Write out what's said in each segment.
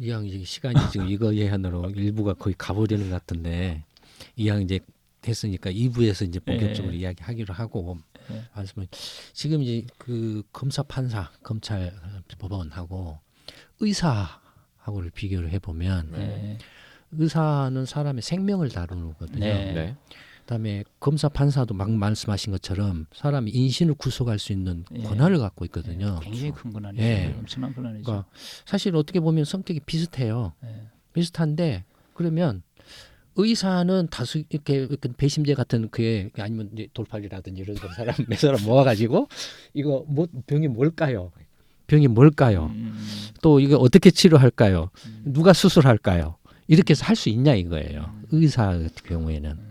이왕 이제 시간이 지금 이거 예한으로 일부가 거의 가버리는 것 같은데 이왕 이제 됐으니까 2부에서 이제 본격적으로 예. 이야기하기로 하고 예. 말씀을 지금 이제 그 검사 판사 검찰 법원하고 의사하고를 비교를 해보면 네. 의사는 사람의 생명을 다루는 거거든요. 네. 네. 그다음에 검사 판사도 막 말씀하신 것처럼 사람이 인신을 구속할 수 있는 예. 권한을 갖고 있거든요. 굉장히 큰 권한이죠. 예. 엄청난 권한이죠. 그러니까 사실 어떻게 보면 성격이 비슷해요. 예. 비슷한데 그러면 의사는 다수 이렇게 배심제 같은 그게 아니면 돌팔이라든지 이런 거 사람 몇 사람 모아가지고 이거 뭐 병이 뭘까요? 병이 뭘까요? 음, 또 이거 어떻게 치료할까요? 음. 누가 수술할까요? 이렇게 해서 할 수 있냐 이거예요. 음. 의사 같은 경우에는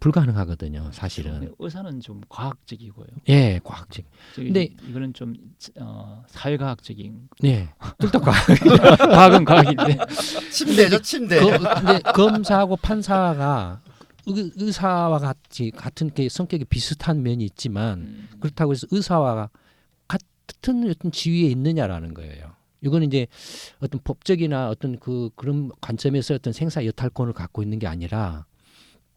불가능하거든요, 사실은. 의사는 좀 과학적이고요. 예, 과학적. 근데- 이거는 좀 어, 사회과학적인 네, 둘다 과학. 과학은 과학인데 침대죠, 침대. 그, 근데 검사하고 판사가 의, 의사와 같이 같은 게 성격이 비슷한 면이 있지만 음, 그렇다고 해서 의사와 같은 어떤 지위에 있느냐라는 거예요. 이거는 이제 어떤 법적이나 어떤 그 그런 관점에서 어떤 생사 여탈권을 갖고 있는 게 아니라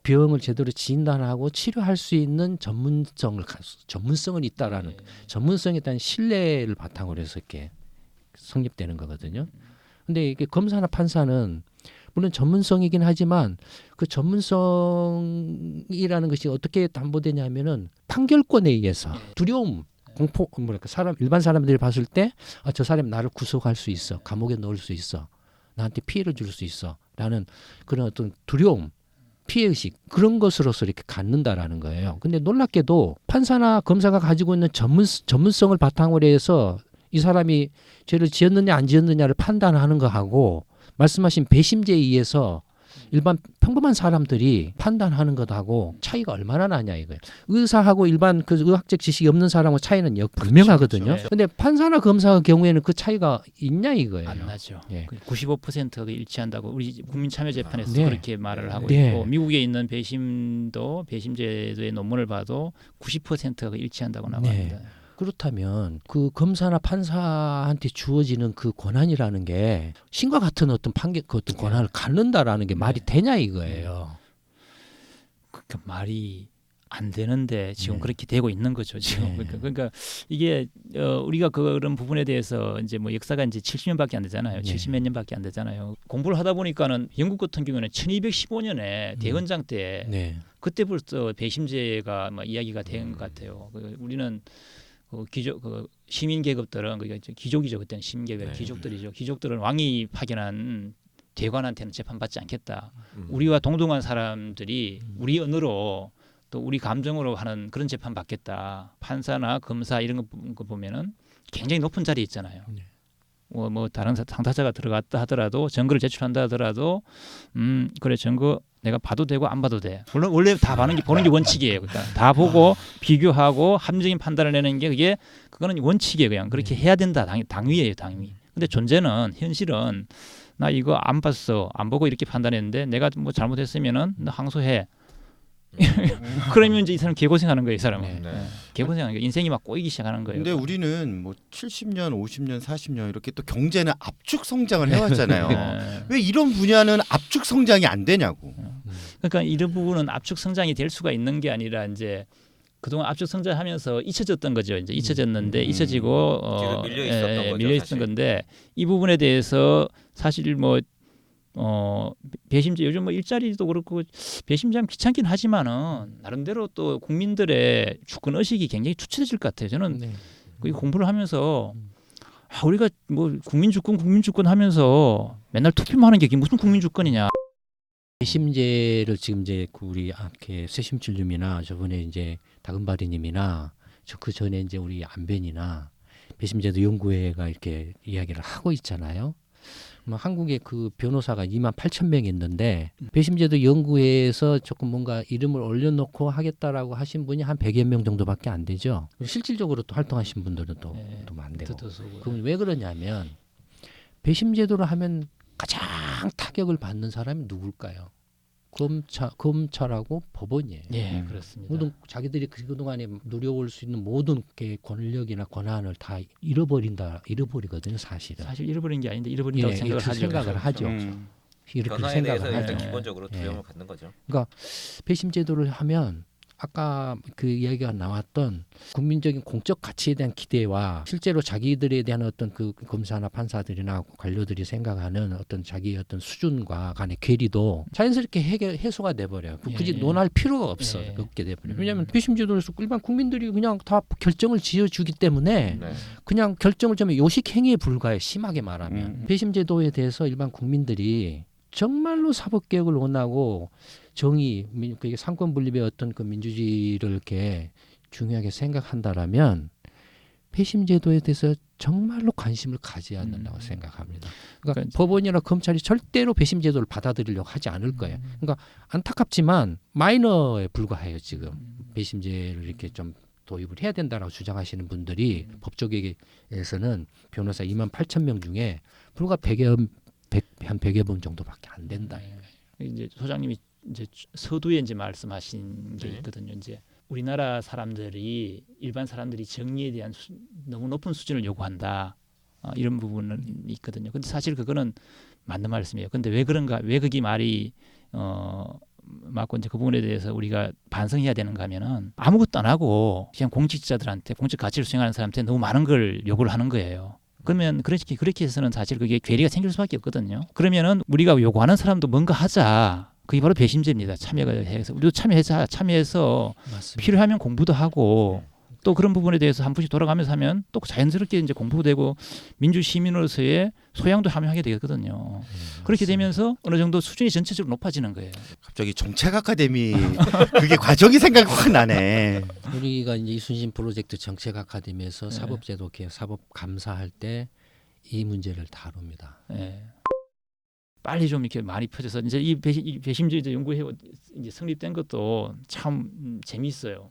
병을 제대로 진단하고 치료할 수 있는 전문성을 가- 전문성은 있다라는 예. 전문성에 대한 신뢰를 바탕으로 해서 이렇게 성립되는 거거든요. 근데 이게 검사나 판사는 물론 전문성이긴 하지만 그 전문성이라는 것이 어떻게 담보되냐면은 판결권에 의해서 두려움, 공포 뭐랄까 사람 일반 사람들이 봤을 때 아, 저 사람이 나를 구속할 수 있어, 감옥에 넣을 수 있어, 나한테 피해를 줄 수 있어라는 그런 어떤 두려움, 피해 의식 그런 것으로서 이렇게 갖는다라는 거예요. 근데 놀랍게도 판사나 검사가 가지고 있는 전문 전문성을 바탕으로 해서 이 사람이 죄를 지었느냐 안 지었느냐를 판단하는 거하고 말씀하신 배심제에 의해서 일반 평범한 사람들이 판단하는 것하고 차이가 얼마나 나냐 이거예요. 의사하고 일반 그 의학적 지식이 없는 사람하고 차이는 역 분명하거든요. 그렇죠. 근데 판사나 검사의 경우에는 그 차이가 있냐 이거예요. 안 나죠. 예. 95%가 일치한다고 우리 국민참여재판에서 네. 그렇게 말을 하고 네. 있고 미국에 있는 배심도 배심제도의 논문을 봐도 90%가 일치한다고 나와 네. 합니다. 그렇다면 그 검사나 판사한테 주어지는 그 권한이라는 게 신과 같은 어떤 판결 그 어떤 권한을 갖는다라는 게 말이 되냐 이거예요. 그러니까 말이 안 되는데 지금 네. 그렇게 되고 있는 거죠 지금 네. 그러니까, 그러니까 이게 어, 우리가 그런 부분에 대해서 이제 뭐 역사가 이제 70년밖에 안 되잖아요 네. 70몇 년밖에 안 되잖아요 공부를 하다 보니까는 영국 같은 경우는 1215년에 음. 대헌장 때 네. 그때부터 배심제가 뭐 이야기가 된 것 같아요. 그 우리는 그 귀족 그 시민 계급들은 이제 귀족이죠 그때는 시민 계급 네. 귀족들이죠. 귀족들은 왕이 파견한 대관한테는 재판받지 않겠다. 음. 우리와 동등한 사람들이 우리 언어로 또 우리 감정으로 하는 그런 재판 받겠다. 판사나 검사 이런 거 보- 보면은 굉장히 높은 자리에 있잖아요. 네. 뭐, 뭐 다른 사- 당사자가 들어갔다 하더라도 증거를 제출한다 하더라도 음 그래 증거 내가 봐도 되고 안 봐도 돼. 물론 원래 다 보는 게 보는 게 원칙이에요. 그러니까 다 보고 비교하고 합리적인 판단을 내는 게 그게 그거는 원칙이에요. 그냥 그렇게 해야 된다. 당, 당위예요, 당위. 근데 존재는 현실은 나 이거 안 봤어, 안 보고 이렇게 판단했는데 내가 뭐 잘못했으면은 너 항소해. 그러면 이제 이 사람 개고생하는 거예요, 이 사람은. 네. 네. 예, 개고생하는 거예요. 인생이 막 꼬이기 시작하는 거예요. 근데 우리는 뭐 70년, 50년, 40년 이렇게 또 경제는 압축 성장을 해왔잖아요. 예. 왜 이런 분야는 압축 성장이 안 되냐고. 그러니까 이런 부분은 압축 성장이 될 수가 있는 게 아니라 이제 그동안 압축 성장하면서 잊혀졌던 거죠. 이제 잊혀졌는데 음. 잊혀지고 어, 밀려 있었던 예, 거죠, 밀려 있었던. 건데 이 부분에 대해서 사실 뭐 어, 배심제 요즘 뭐 일자리도 그렇고 배심제하면 귀찮긴 하지만은 나름대로 또 국민들의 주권 의식이 굉장히 투철해질 것 같아요. 저는 네. 그 공부를 하면서 아, 우리가 뭐 국민 주권 국민 주권 하면서 맨날 투표만 하는 게 무슨 국민 주권이냐. 배심제를 지금 이제 그 우리 이렇게 쇠심줄님이나 저번에 이제 다금바리님이나 저 그 전에 이제 우리 안벤이나 배심제도 연구회가 이렇게 이야기를 하고 있잖아요. 뭐 한국에 그 변호사가 2만 8천 명 있는데 배심제도 연구회에서 조금 뭔가 이름을 올려놓고 하겠다라고 하신 분이 한 100여 명 정도밖에 안 되죠. 실질적으로 또 활동하신 분들은 또, 네. 또 많대고. 뜻하고. 그럼 왜 그러냐면 배심제도를 하면 가장 타격을 받는 사람이 누굴까요? 검찰 검찰하고 법원이에요. 예, 음. 그렇습니다. 모든 자기들이 그 동안에 누려올 수 있는 모든 게 권력이나 권한을 다 잃어버린다 잃어버리거든요 사실은. 사실 잃어버린 게 아닌데 잃어버린다고 예, 생각을 그 하죠. 생각을 하죠. 음. 이렇게 변화에 대해서 생각을 일단 하죠. 기본적으로 예. 두려움을 갖는 거죠. 배심 제도를 하면 아까 그 이야기가 나왔던 국민적인 공적 가치에 대한 기대와 실제로 자기들에 대한 어떤 그 검사나 판사들이나 관료들이 생각하는 어떤 자기의 어떤 수준과 간의 괴리도 자연스럽게 해결 해소가 돼 버려요. 그 굳이 예. 논할 필요가 없어. 예. 없게 돼 버려. 요 음. 왜냐하면 배심 제도에서 일반 국민들이 그냥 다 결정을 지어 주기 때문에 네. 그냥 결정을 좀 요식 행위에 불과해 심하게 말하면 음. 배심 제도에 대해서 일반 국민들이 정말로 사법 개혁을 원하고 정의 민- 그게 상권 분립의 어떤 그 민주주의를 이렇게 중요하게 생각한다라면 배심 제도에 대해서 정말로 관심을 가져야 한다고 음. 생각합니다. 그러니까 그러니까 법원이나 검찰이 절대로 배심 제도를 받아들이려고 하지 않을 거예요. 그러니까 안타깝지만 마이너에 불과해요 지금. 배심제를 이렇게 좀 도입을 해야 된다라고 주장하시는 분들이 법조계에서는 변호사 2만 8천 명 중에 불과 100여 100, 한 100여 분 정도밖에 안 된다. 이제 소장님이 이제 서두에 이제 말씀하신 게 네. 있거든요. 이제 우리나라 사람들이 일반 사람들이 정의에 대한 수, 너무 높은 수준을 요구한다. 어, 이런 부분은 있거든요. 근데 사실 그거는 맞는 말씀이에요. 근데 왜 그런가? 왜 그게 말이 어 맞고 이제 그 부분에 대해서 우리가 반성해야 되는가 하면은 아무것도 안 하고 그냥 공직자들한테 공직 가치를 수행하는 사람한테 너무 많은 걸 요구를 하는 거예요. 그러면 그렇게 그렇게 해서는 사실 그게 괴리가 생길 수밖에 없거든요. 그러면은 우리가 요구하는 사람도 뭔가 하자. 그게 바로 배심제입니다. 참여가 해서 우리도 참여해서 참여해서 맞습니다. 필요하면 공부도 하고 또 그런 부분에 대해서 한 분씩 돌아가면서 하면 또 자연스럽게 이제 공부되고 민주 시민으로서의 소양도 함양하게 되거든요. 그렇게 되면서 어느 정도 수준이 전체적으로 높아지는 거예요. 갑자기 정책 아카데미 그게 과정이 생각이 확 나네. 우리가 이제 이순신 프로젝트 정책 아카데미에서 네. 사법제도 개혁, 사법 감사할 때 이 문제를 다룹니다. 예. 빨리 좀 이렇게 많이 펴져서 이제 이, 배심, 이 배심제 이제 연구회 이제 성립된 것도 참 음, 재미있어요.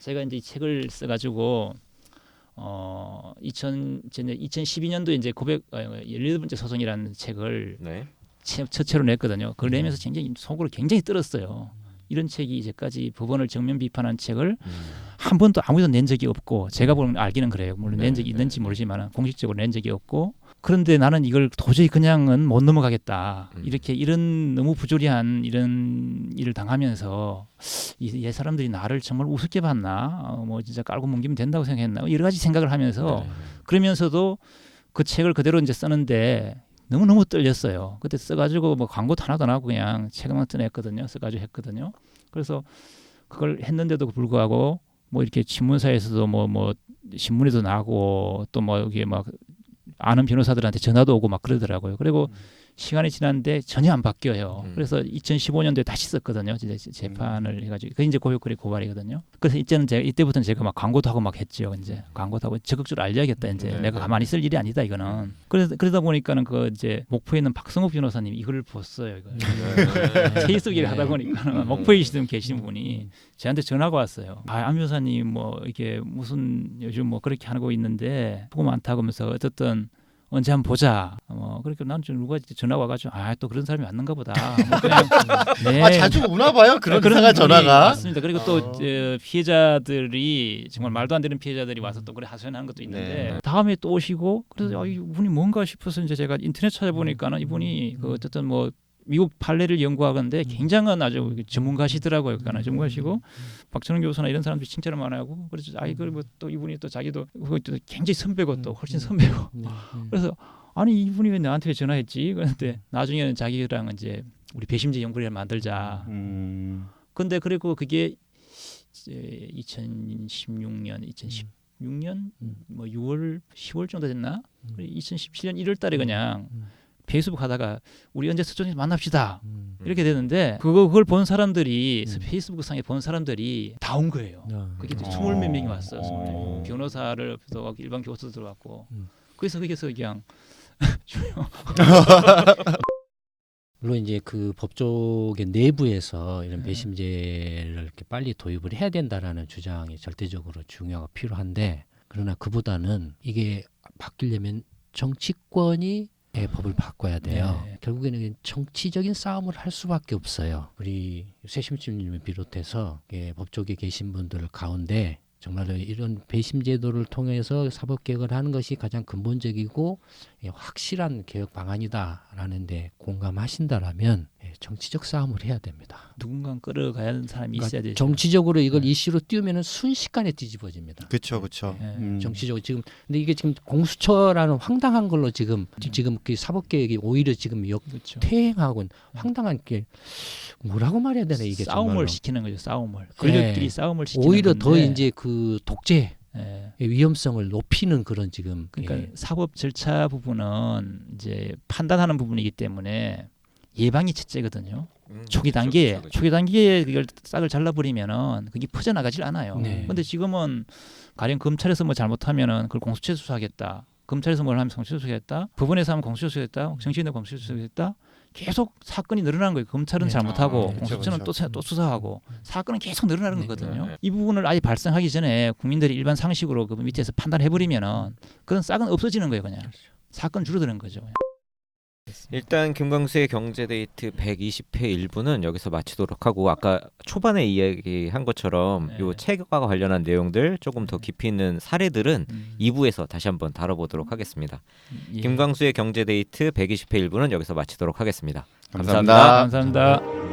제가 이제 이 책을 써가지고 어 2000, 이제 2012년도 이제 고백 어, 18번째 소송이라는 책을 네. 채, 첫째로 냈거든요. 그걸 내면서 굉장히 속으로 굉장히 떨었어요. 이런 책이 이제까지 법원을 정면 비판한 책을 음. 한 번도 아무도 낸 적이 없고 제가 보는 알기는 그래요. 물론 네, 낸 적이 네, 있는지 네. 모르지만 공식적으로 낸 적이 없고 그런데 나는 이걸 도저히 그냥은 못 넘어가겠다. 음. 이렇게 이런 너무 부조리한 이런 일을 당하면서 이, 이 사람들이 나를 정말 우습게 봤나? 어, 뭐 진짜 깔고 뭉기면 된다고 생각했나? 여러 가지 생각을 하면서 네. 그러면서도 그 책을 그대로 이제 쓰는데 너무 너무 떨렸어요. 그때 써가지고 뭐 광고도 하나도 안 하고 그냥 책만 떠냈거든요. 써가지고 했거든요. 그래서 그걸 했는데도 불구하고 뭐 이렇게 신문사에서도 뭐뭐 신문에도 나고 또뭐 여기 막 아는 변호사들한테 전화도 오고 막 그러더라고요. 그리고 시간이 지났는데 전혀 안 바뀌어요. 음. 그래서 2015년도에 다시 썼거든요. 이제 재판을 해가지고 그 이제 고효거래 고발이거든요. 그래서 이제는 제가 이때부터는 제가 막 광고도 하고 막 했죠. 이제 광고도 하고 적극적으로 알려야겠다. 이제 네, 내가 네. 가만히 있을 일이 아니다 이거는. 그래서 그러다 보니까는 그 이제 목포에 있는 박성욱 변호사님 이걸 봤어요. 이거. 네. 페이스북에 네. 하다 보니까 음. 목포에 계시던 계신 분이 저한테 전화가 왔어요. 아, 안 변호사님 뭐 이게 무슨 요즘 뭐 그렇게 하고 있는데 보고 많다고 하면서 어쨌든 언제 한번 보자. 뭐 그렇게 난좀 누가 전화 와가지고 아 또 그런 사람이 왔는가 보다. 뭐 그냥 네. 아 자주 오나 봐요 그런 그런 사가 분이 전화가. 맞습니다. 그리고 또 어. 어, 피해자들이 정말 말도 안 되는 피해자들이 와서 또 그래 하소연하는 것도 있는데 네. 다음에 또 오시고 그래서 아, 이분이 뭔가 싶어서 이제 제가 인터넷 찾아보니까는 이분이 그 어쨌든 뭐 미국 판례를 연구하건데 굉장한 아주 전문가시더라고요. 그러니까 전문가시고 박찬원 교수나 이런 사람들이 칭찬을 많이 하고 그래서 아 이걸 뭐 또 이분이 또 자기도 또 굉장히 선배고 또 훨씬 선배고 네, 네. 그래서 아니 이분이 왜 나한테 왜 전화했지? 그런데 나중에는 자기랑 이제 우리 배심제 연구를 만들자. 음. 근데 그리고 그게 이제 2016년, 2016년 음. 뭐 6월, 10월 정도 됐나? 음. 2017년 1월 달에 그냥 음. 페이스북 하다가 우리 언제 서점에서 만납시다. 음. 이렇게 되는데 그거 그걸 본 사람들이 음. 페이스북 상에 본 사람들이 다 온 거예요. 아, 그게 어. 스물 몇 명이. 스물 몇 명. 어. 변호사를 또 일반 교수도 들어왔고. 음. 그래서 거기서 그냥 물론 이제 그 법조계 내부에서 이런 네. 배심제를 이렇게 빨리 도입을 해야 된다라는 주장이 절대적으로 중요하고 필요한데 그러나 그보다는 이게 바뀌려면 정치권이 예, 법을 바꿔야 돼요. 네. 결국에는 정치적인 싸움을 할 수밖에 없어요. 우리 세심주님을 비롯해서 예, 법조계 계신 분들 가운데 정말로 이런 배심 제도를 통해서 사법 개혁을 하는 것이 가장 근본적이고 예, 확실한 개혁 방안이다라는데 공감하신다라면 예, 정치적 싸움을 해야 됩니다. 누군가 끌어가야 하는 사람이 있어야 그러니까 되죠. 정치적으로 이걸 네. 이슈로 띄우면은 순식간에 뒤집어집니다. 그렇죠, 그렇죠. 네. 음. 정치적으로 지금 근데 이게 지금 공수처라는 황당한 걸로 지금 음. 지금 그 사법 개혁이 오히려 지금 역 그렇죠. 퇴행하고 황당한 게 뭐라고 말해야 되나 이게 싸움을 정말로. 시키는 거죠. 싸움을. 권력끼리 예. 싸움을 시키는 오히려 더 건데, 이제 그 독재의 예. 위험성을 높이는 그런 지금 그러니까 예. 사법 절차 부분은 이제 판단하는 부분이기 때문에 예방이 첫째거든요. 음, 초기 그렇죠, 단계에 그렇죠, 그렇죠. 초기 단계에 그걸 싹을 잘라버리면은 그게 퍼져나가질 않아요. 네. 근데 지금은 가령 검찰에서 뭐 잘못하면은 그걸 공수처 수사하겠다. 검찰에서 뭘 하면 공수처 수사하겠다. 법원에서 하면 공수처 수사하겠다. 정치인도 공수처 수사하겠다. 계속 사건이 늘어나는 거예요. 검찰은 네. 잘못하고 아, 그렇죠, 공수처는 그렇죠. 또, 수- 또 수사하고 사건은 계속 늘어나는 네. 거거든요. 네, 네. 이 부분을 아예 발생하기 전에 국민들이 일반 상식으로 그 밑에서 판단해 버리면은 그건 싹은 없어지는 거예요, 그냥. 사건 줄어드는 거죠. 일단 김광수의 경제 데이트 120회 일부는 여기서 마치도록 하고 아까 초반에 이야기한 것처럼 네. 요 책과 관련한 내용들 조금 더 깊이 있는 사례들은 음. 2부에서 다시 한번 다뤄보도록 하겠습니다. 예. 김광수의 경제 데이트 120회 일부는 여기서 마치도록 하겠습니다. 감사합니다. 감사합니다.